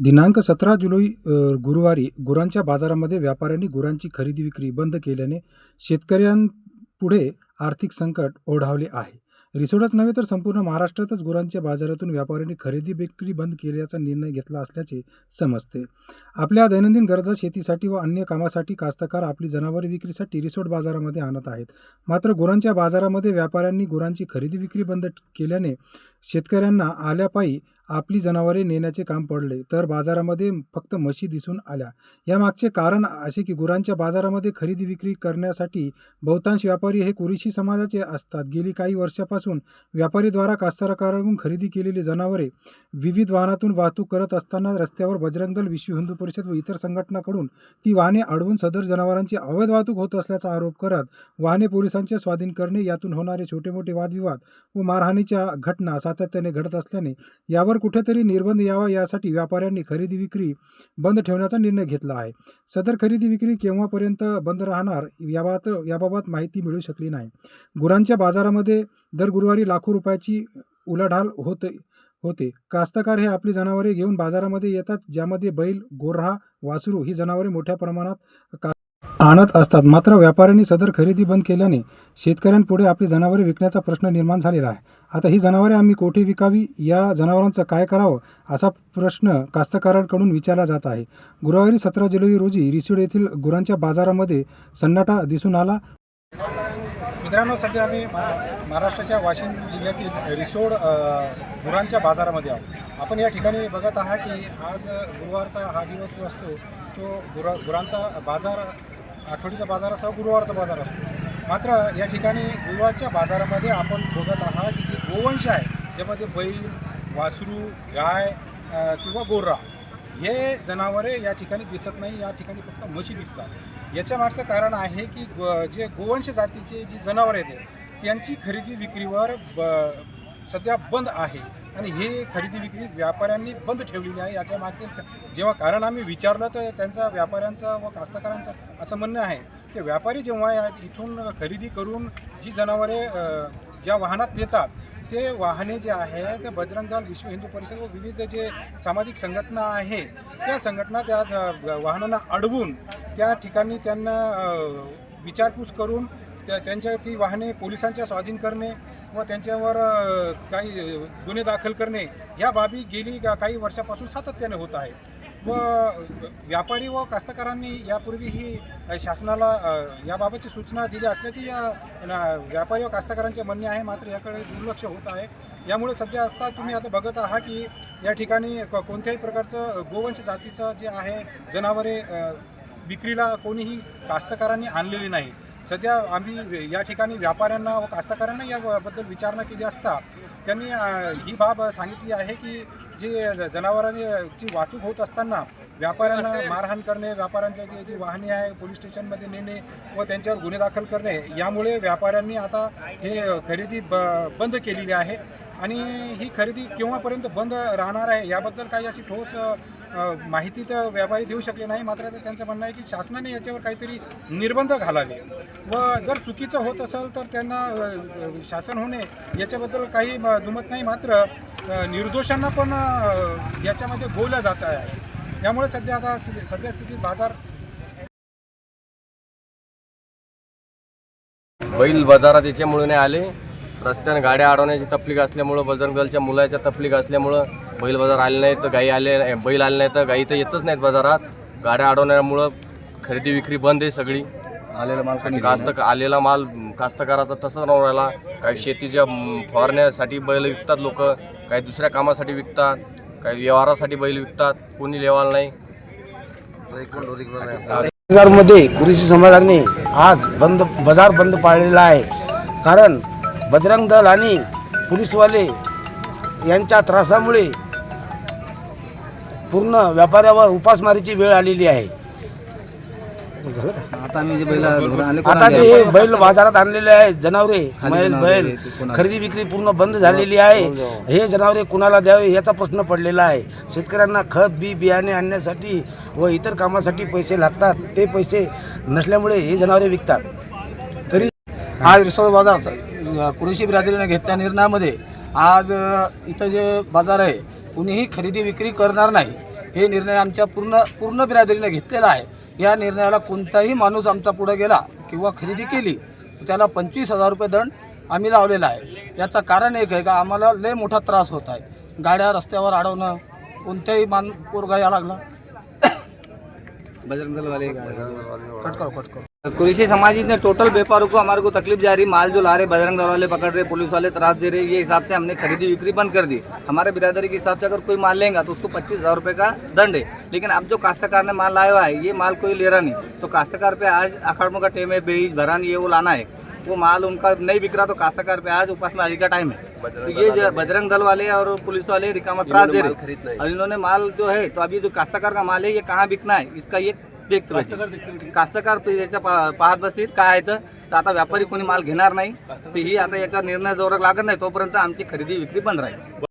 दिनांक सतरा जुलै गुरुवारी गुरांच्या बाजारामध्ये व्यापाऱ्यांनी गुरांची खरेदी विक्री बंद केल्याने शेतकऱ्यांपुढे आर्थिक संकट ओढावले आहे. रिसोडच नव्हे तर संपूर्ण महाराष्ट्रातच गुरांच्या बाजारातून व्यापाऱ्यांनी खरेदी विक्री बंद केल्याचा निर्णय घेतला असल्याचे समजते. आपल्या दैनंदिन गरजा शेतीसाठी व अन्य कामासाठी कास्तकार आपली जनावरे विक्रीसाठी रिसोड बाजारामध्ये आणत आहेत. मात्र गुरांच्या बाजारामध्ये व्यापाऱ्यांनी गुरांची खरेदी विक्री बंद केल्याने शेतकऱ्यांना आल्यापायी आपली जनावरे नेण्याचे काम पडले तर बाजारामध्ये फक्त म्हशी दिसून आल्या. यामागचे कारण असे की गुरांच्या बाजारामध्ये खरेदी विक्री करण्यासाठी बहुतांश व्यापारी हे कुरीशी समाजाचे असतात. गेली काही वर्षापासून व्यापारीद्वारा कास्तकाराकडून खरेदी केलेली जनावरे विविध वाहनातून वाहतूक करत असताना रस्त्यावर बजरंग दल विश्व हिंदू परिषद व इतर संघटनाकडून ती वाहने अडवून सदर जनावरांची अवैध वाहतूक होत असल्याचा आरोप करत वाहने पोलिसांचे स्वाधीन करणे यातून होणारे छोटे मोठे वादविवाद व मारहाणीच्या घटना सातत्याने घडत असल्याने यावर कुठेतरी निर्बंध यावा यासाठी व्यापाऱ्यांनी खरेदी विक्री बंद ठेवण्याचा निर्णय घेतला आहे. सदर खरेदी विक्री केव्हापर्यंत बंद राहणार याबाबत याबाबत माहिती मिळू शकली नाही. गुरांच्या बाजारामध्ये दर गुरुवारी लाखो रुपयाची उलाढाल होते होते. कास्तकार हे आपली जनावरे घेऊन बाजारामध्ये येतात ज्यामध्ये बैल गोरहा वासरू ही जनावरे मोठ्या प्रमाणात का आणत असतात. मात्र व्यापाऱ्यांनी सदर खरेदी बंद केल्याने शेतकऱ्यांपुढे आपली जनावरे विकण्याचा प्रश्न निर्माण झालेला आहे. आता ही जनावरे आम्ही कोठे विकावी? या जनावरांचं काय करावं? असा प्रश्न कास्तकारांकडून विचारला जात आहे. गुरुवारी सतरा जुलै रोजी रिसोड येथील गुरांच्या बाजारामध्ये सन्नाटा दिसून आला. मित्रांनो सध्या आम्ही महाराष्ट्राच्या वाशिम जिल्ह्यातील रिसोड गुरांच्या बाजारामध्ये आहोत. आपण या ठिकाणी बघत आहात की आज गुरुवारचा हा दिवस जो असतो तो गुरा गुरांचा बाजार आठवडीचा बाजार असा गुरुवारचा बाजार असतो. मात्र या ठिकाणी गुरुवारच्या बाजारामध्ये आपण बघत आहात की जे गोवंश आहे ज्यामध्ये बैल वासरू गाय किंवा गोर्रा हे जनावरे या ठिकाणी दिसत नाही या ठिकाणी फक्त म्हशी दिसतात. याच्या मागचं कारण आहे की ग जे गोवंश जातीचे जी जनावरे आहेत त्यांची खरेदी विक्रीवर ब सध्या बंद आहे. आणि हे खरेदी विक्री व्यापाऱ्यांनी बंद ठेवलेली आहे याच्या मागे जेव्हा कारण आम्ही विचारलं तर त्यांचा व्यापाऱ्यांचं व कास्तकारांचं असं म्हणणं आहे की व्यापारी जेव्हा इथून खरेदी करून जी जनावरे ज्या वाहनात नेतात ते वाहने जे आहे ते बजरंग दल विश्व हिंदू परिषद व विविध जे सामाजिक संघटना आहे त्या संघटना त्या वाहनांना अडवून त्या ठिकाणी त्यांना विचारपूस करून त्या त्यांच्या ती वाहने पोलिसांच्या स्वाधीन करणे व त्यांच्यावर काही गुन्हे दाखल करणे या बाबी गेली का- काही वर्षापासून सातत्याने होत आहे. व व्यापारी व कास्तकारांनी यापूर्वीही शासनाला याबाबतची सूचना दिली असल्याची या व्यापारी व कास्तकारांचे म्हणणे आहे. मात्र याकडे दुर्लक्ष होत आहे. यामुळे सध्या असता तुम्ही आता बघत आहात की या ठिकाणी कोणत्याही प्रकारचं गोवंश जातीचं जे आहे जनावरे विक्रीला कोणीही कास्तकारांनी आणलेली नाही. सध्या आम्ही या ठिकाणी व्यापाऱ्यांना व कास्तकारांना याबद्दल विचारणा केली असता त्यांनी ही बाब सांगितली आहे की जे जनावरांची वाहतूक होत असताना व्यापाऱ्यांना मारहाण करणे व्यापाऱ्यांच्या जी जी वाहने आहे पोलीस स्टेशनमध्ये नेणे व त्यांच्यावर गुन्हे दाखल करणे यामुळे व्यापाऱ्यांनी आता हे खरेदी ब बंद केलेली आहे. आणि ही खरेदी केव्हापर्यंत बंद राहणार आहे याबद्दल काही अशी ठोस माहिती तर व्यापारी देऊ शकले नाही मात्र तर त्यांचं म्हणणं आहे की शासनाने याच्यावर काहीतरी निर्बंध घालावे. व जर चुकीचं होत असेल तर त्यांना शासन होणे याच्याबद्दल काही दुमत नाही मात्र निर्दोषांना पण याच्यामध्ये गोवलं जात आहे. यामुळे सध्या आता सध्या स्थितीत बाजार बैल बाजारात याच्यामुळे नाही आले. रस्त्याने गाड्या अडवण्याची तपलीक असल्यामुळं बजरंग दलच्या मुलाच्या तपलीक असल्यामुळं बैल बाजार आले नाही तर गाई आले बैल आले नाही तर गाई तर येतच नाहीत बाजारात. गाड्या अडवण्यामुळं खरेदी विक्री बंद आहे सगळी. आलेला माल कमी कास्त आलेला माल कास्तकाराचा तसाच न राहिला. काही शेतीच्या फवारण्यासाठी बैल विकतात लोक काही दुसऱ्या कामासाठी विकतात काही व्यवहारासाठी बैल विकतात कोणी लेवाल नाही. बाजारमध्ये कुरीशी समाजाने आज बंद बाजार बंद पाळलेला आहे. कारण बजरंग दल आणि पोलीसवाले यांच्या त्रासामुळे पूर्ण व्यापाऱ्यावर उपासमारीची वेळ आलेली आहे. झालं का? आता आम्ही जे बैल आले आता जे हे बैल बाजारात आणलेले आहेत जनावरे महेश बैल खरेदी विक्री पूर्ण बंद झालेली आहे. हे जनावरे कुणाला द्यावे याचा प्रश्न पडलेला आहे. शेतकऱ्यांना खत बी बियाणे आणण्यासाठी व इतर कामासाठी पैसे लागतात. ते पैसे नसल्यामुळे हे जनावरे विकतात. तरी आज रिसोड बाजार कुरेशी बिरादरीने घेतल्या निर्णयामध्ये आज अ, इथं जे बाजार आहे कुणीही खरेदी विक्री करणार नाही. हे निर्णय आमच्या पूर्ण पूर्ण बिरादरीने घेतलेला आहे. या निर्णयाला कोणताही माणूस आमचा पुढे गेला किंवा खरेदी केली त्याला पंचवीस हजार रुपये दंड आम्ही लावलेला आहे. याचं कारण एक आहे का आम्हाला लय मोठा त्रास होत आहे. गाड्या रस्त्यावर अडवणं कोणत्याही मान पोरगा या लागला. बजरंग कट करो कट करो. कुरेशी समाज ने टोटल व्यापारों को हमारे को तकलीफ़ जा रही माल जो ला रहे बजरंग दल वाले पकड़ रहे पुलिस वाले त्रास दे रहे ये हिसाब से हमने खरीदी बिक्री बंद कर दी। हमारे बिरादरी के हिसाब से अगर कोई माल लेगा तो उसको पच्चीस हज़ार रुपये का दंड है। लेकिन अब जो काश्तकार ने माल लाया हुआ है ये माल कोई ले रहा नहीं। तो काश्तकार पे आज अखाड़ों का टाइम है बेईज भरान ये वो लाना है। वो माल उनका नहीं बिक रहा तो काश्तकार पे आज उपासना का टाइम है। तो ये जो बजरंग दल वाले और पुलिस वाले रिकामा त्रास दे रहे और इन्होंने माल जो है तो अभी जो काश्तकार का माल है ये कहाँ बिकना है? इसका ये देखते पाहिजे कास्तकार याच्या पा- पाहत बसतील काय आहे तर? तर आता व्यापारी कोणी माल घेणार नाही तर ही आता याचा निर्णय जोरात लागत नाही तोपर्यंत आमची खरेदी विक्री बंद राहील.